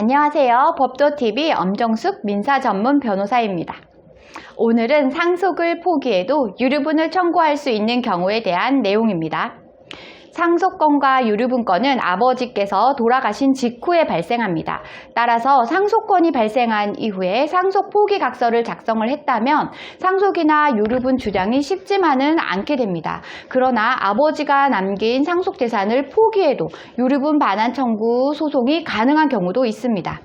안녕하세요. 법도TV 엄정숙 민사 전문 변호사입니다. 오늘은 상속을 포기해도 유류분을 청구할 수 있는 경우에 대한 내용입니다. 상속권과 유류분권은 아버지께서 돌아가신 직후에 발생합니다. 따라서 상속권이 발생한 이후에 상속 포기 각서를 작성을 했다면 상속이나 유류분 주장이 쉽지만은 않게 됩니다. 그러나 아버지가 남긴 상속 재산을 포기해도 유류분 반환 청구 소송이 가능한 경우도 있습니다.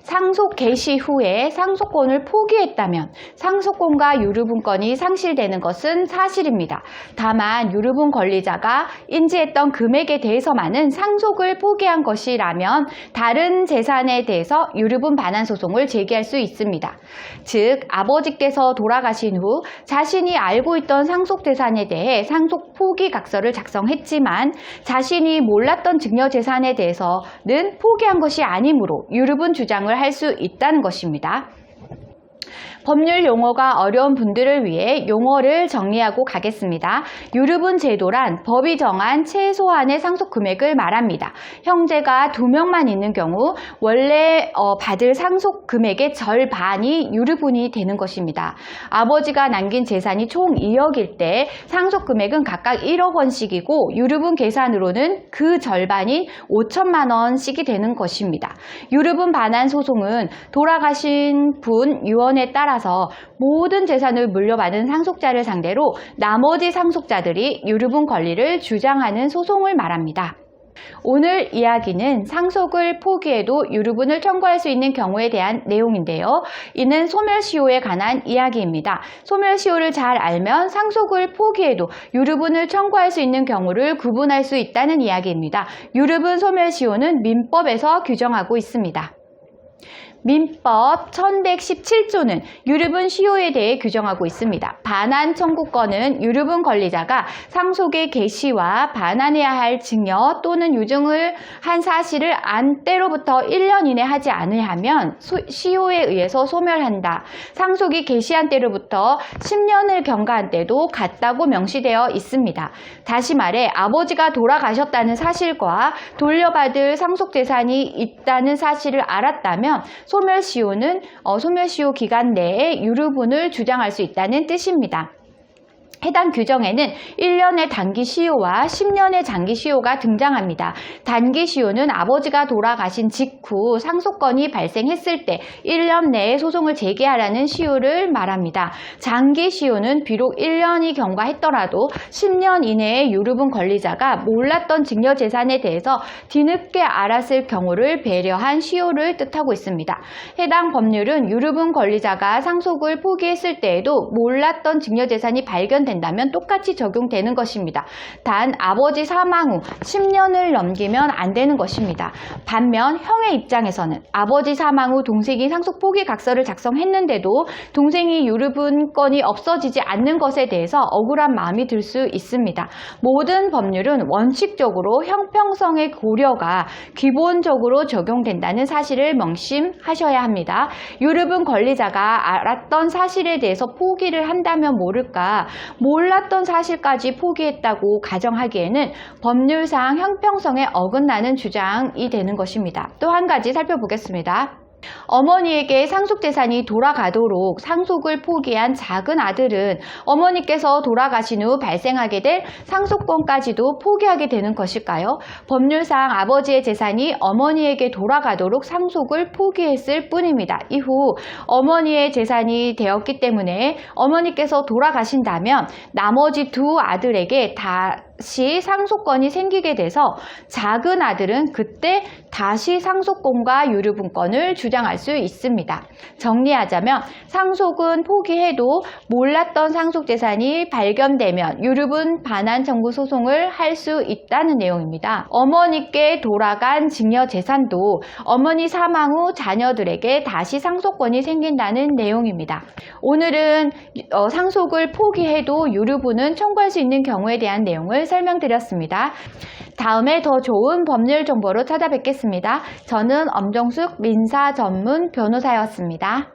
상속 개시 후에 상속권을 포기했다면 상속권과 유류분권이 상실되는 것은 사실입니다. 다만 유류분 권리자가 인지했던 금액에 대해서만은 상속을 포기한 것이라면 다른 재산에 대해서 유류분 반환 소송을 제기할 수 있습니다. 즉 아버지께서 돌아가신 후 자신이 알고 있던 상속 재산에 대해 상속 포기 각서를 작성했지만 자신이 몰랐던 증여 재산에 대해서는 포기한 것이 아니므로 유류분 주장을 할 수 있다는 것입니다. 법률 용어가 어려운 분들을 위해 용어를 정리하고 가겠습니다. 유류분 제도란 법이 정한 최소한의 상속 금액을 말합니다. 형제가 두 명만 있는 경우 원래 어, 받을 상속 금액의 절반이 유류분이 되는 것입니다. 아버지가 남긴 재산이 총 2억일 때 상속 금액은 각각 1억 원씩이고 유류분 계산으로는 그 절반인 5천만 원씩이 되는 것입니다. 유류분 반환 소송은 돌아가신 분 유언에 따라 따라서 모든 재산을 물려받은 상속자를 상대로 나머지 상속자들이 유류분 권리를 주장하는 소송을 말합니다. 오늘 이야기는 상속을 포기해도 유류분을 청구할 수 있는 경우에 대한 내용인데요. 이는 소멸시효에 관한 이야기입니다. 소멸시효를 잘 알면 상속을 포기해도 유류분을 청구할 수 있는 경우를 구분할 수 있다는 이야기입니다. 유류분 소멸시효는 민법에서 규정하고 있습니다. 민법 1117조는 유류분 시효에 대해 규정하고 있습니다. 반환 청구권은 유류분 권리자가 상속의 개시와 반환해야 할 증여 또는 유증을 한 사실을 안 때로부터 1년 이내 하지 않으면 시효에 의해서 소멸한다. 상속이 개시한 때로부터 10년을 경과한 때도 같다고 명시되어 있습니다. 다시 말해 아버지가 돌아가셨다는 사실과 돌려받을 상속 재산이 있다는 사실을 알았다면 소멸시효는 어, 소멸시효 기간 내에 유류분을 주장할 수 있다는 뜻입니다. 해당 규정에는 1년의 단기 시효와 10년의 장기 시효가 등장합니다. 단기 시효는 아버지가 돌아가신 직후 상속권이 발생했을 때 1년 내에 소송을 제기하라는 시효를 말합니다. 장기 시효는 비록 1년이 경과했더라도 10년 이내에 유류분 권리자가 몰랐던 증여 재산에 대해서 뒤늦게 알았을 경우를 배려한 시효를 뜻하고 있습니다. 해당 법률은 유류분 권리자가 상속을 포기했을 때에도 몰랐던 증여 재산이 발견된 된다면 똑같이 적용되는 것입니다. 단 아버지 사망 후 10년을 넘기면 안 되는 것입니다. 반면 형의 입장에서는 아버지 사망 후 동생이 상속 포기 각서를 작성했는데도 동생이 유류분권이 없어지지 않는 것에 대해서 억울한 마음이 들 수 있습니다. 모든 법률은 원칙적으로 형평성의 고려가 기본적으로 적용된다는 사실을 명심하셔야 합니다. 유류분 권리자가 알았던 사실에 대해서 포기를 한다면 모를까 몰랐던 사실까지 포기했다고 가정하기에는 법률상 형평성에 어긋나는 주장이 되는 것입니다. 또 한 가지 살펴보겠습니다. 어머니에게 상속재산이 돌아가도록 상속을 포기한 작은 아들은 어머니께서 돌아가신 후 발생하게 될 상속권까지도 포기하게 되는 것일까요? 법률상 아버지의 재산이 어머니에게 돌아가도록 상속을 포기했을 뿐입니다. 이후 어머니의 재산이 되었기 때문에 어머니께서 돌아가신다면 나머지 두 아들에게 다다 시 상속권이 생기게 돼서 작은 아들은 그때 다시 상속권과 유류분권을 주장할 수 있습니다. 정리하자면 상속은 포기해도 몰랐던 상속재산이 발견되면 유류분 반환 청구 소송을 할 수 있다는 내용입니다. 어머니께 돌아간 증여재산도 어머니 사망 후 자녀들에게 다시 상속권이 생긴다는 내용입니다. 오늘은 어, 상속을 포기해도 유류분은 청구할 수 있는 경우에 대한 내용을 설명드렸습니다. 다음에 더 좋은 법률 정보로 찾아뵙겠습니다. 저는 엄정숙 민사 전문 변호사였습니다.